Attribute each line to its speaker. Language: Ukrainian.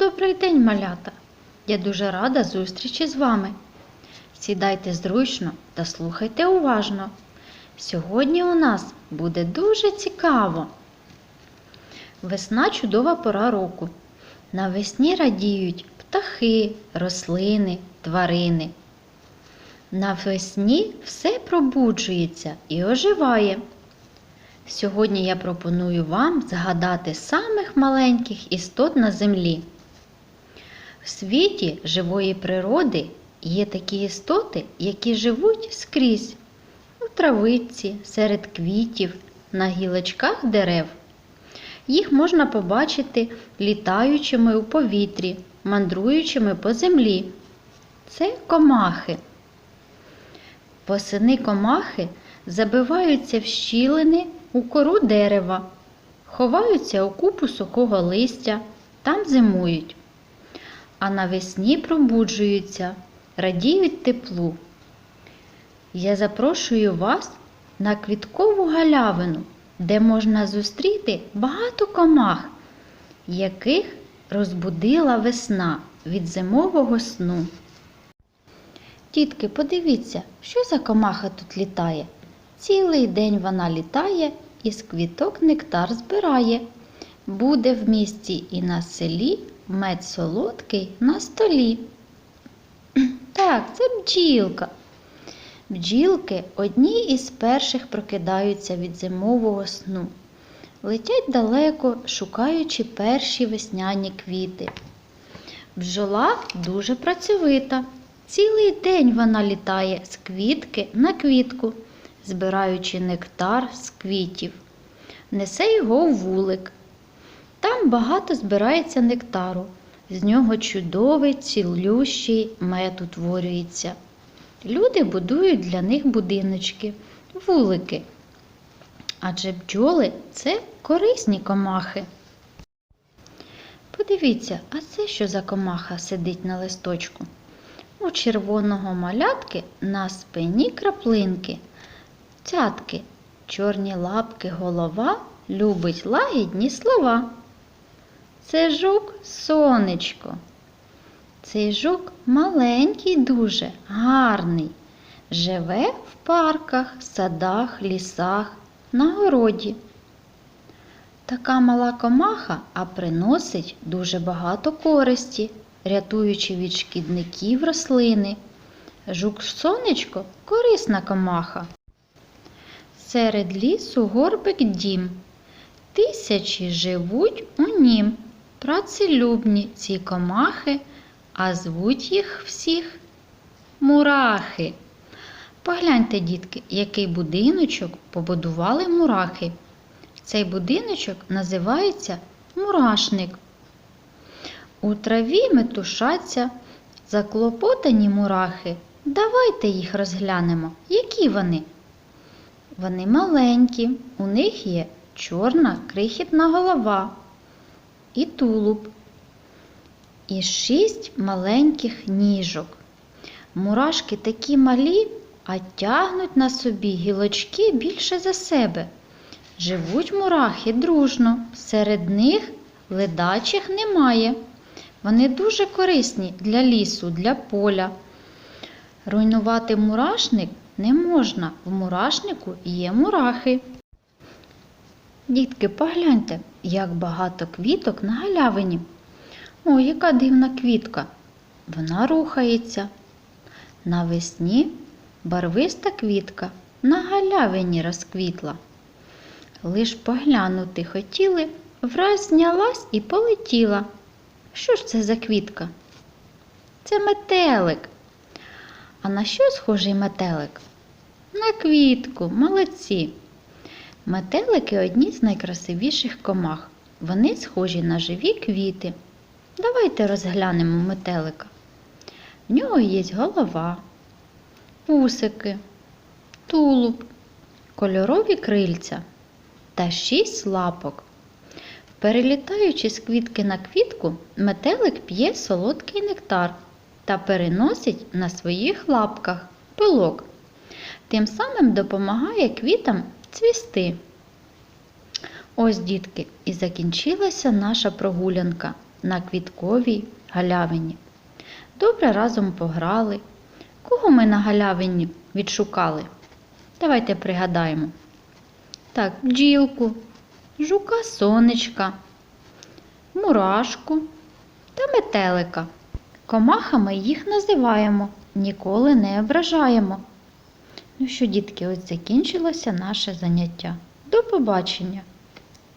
Speaker 1: Добрий день, малята! Я дуже рада зустрічі з вами. Сідайте зручно та слухайте уважно. Сьогодні у нас буде дуже цікаво. Весна чудова пора року. Навесні радіють птахи, рослини, тварини. Навесні все пробуджується і оживає. Сьогодні я пропоную вам згадати самих маленьких істот на землі. В світі живої природи є такі істоти, які живуть скрізь у травиці, серед квітів, на гілочках дерев. Їх можна побачити літаючими у повітрі, мандруючими по землі. Це комахи. Восени комахи забиваються в щілини у кору дерева, ховаються у купу сухого листя, там зимують. А навесні пробуджуються, радіють теплу. Я запрошую вас на квіткову галявину, де можна зустріти багато комах, яких розбудила весна від зимового сну. Тітки, подивіться, що за комаха тут літає. Цілий день вона літає і з квіток нектар збирає. Буде в місті і на селі мед солодкий на столі. Так, це бджілка. Бджілки одні із перших прокидаються від зимового сну. Летять далеко, шукаючи перші весняні квіти. Бджола дуже працьовита. Цілий день вона літає з квітки на квітку, збираючи нектар з квітів. Несе його у вулик. Там багато збирається нектару. З нього чудовий цілющий мед утворюється. Люди будують для них будиночки, вулики. Адже бджоли це корисні комахи. Подивіться, а це що за комаха сидить на листочку? У червоного малятки на спині краплинки, цятки, чорні лапки, голова любить лагідні слова. Це жук сонечко. Цей жук маленький дуже, гарний. Живе в парках, садах, лісах, на городі. Така мала комаха, а приносить дуже багато користі, рятуючи від шкідників рослини. Жук сонечко корисна комаха. Серед лісу горбик дім. Тисячі живуть у нім. Працелюбні ці комахи, а звуть їх всіх мурахи. Погляньте, дітки, який будиночок побудували мурахи. Цей будиночок називається мурашник. У траві метушаться заклопотані мурахи. Давайте їх розглянемо. Які вони? Вони маленькі, у них є чорна крихітна голова і тулуб, і шість маленьких ніжок. Мурашки такі малі, а тягнуть на собі гілочки більше за себе. Живуть мурахи дружно, серед них ледачих немає. Вони дуже корисні для лісу, для поля. Руйнувати мурашник не можна. В мурашнику є мурахи. Дітки, погляньте, як багато квіток на галявині. О, яка дивна квітка. Вона рухається. Навесні барвиста квітка на галявині розквітла. Лиш поглянути хотіли, враз знялась і полетіла. Що ж це за квітка? Це метелик. А на що схожий метелик? На квітку, молодці. Метелики одні з найкрасивіших комах. Вони схожі на живі квіти. Давайте розглянемо метелика. В нього є голова, усики, тулуб, кольорові крильця та шість лапок. Перелітаючи з квітки на квітку, метелик п'є солодкий нектар та переносить на своїх лапках пилок. Тим самим допомагає квітам цвісти. Ось, дітки, і закінчилася наша прогулянка. на квітковій галявині. Добре разом пограли. Кого ми на галявині відшукали? Давайте пригадаємо. Так, бджілку, жука сонечка, мурашку та метелика. Комахами їх називаємо, ніколи не ображаємо. Ну що, дітки, ось закінчилося наше заняття. До побачення!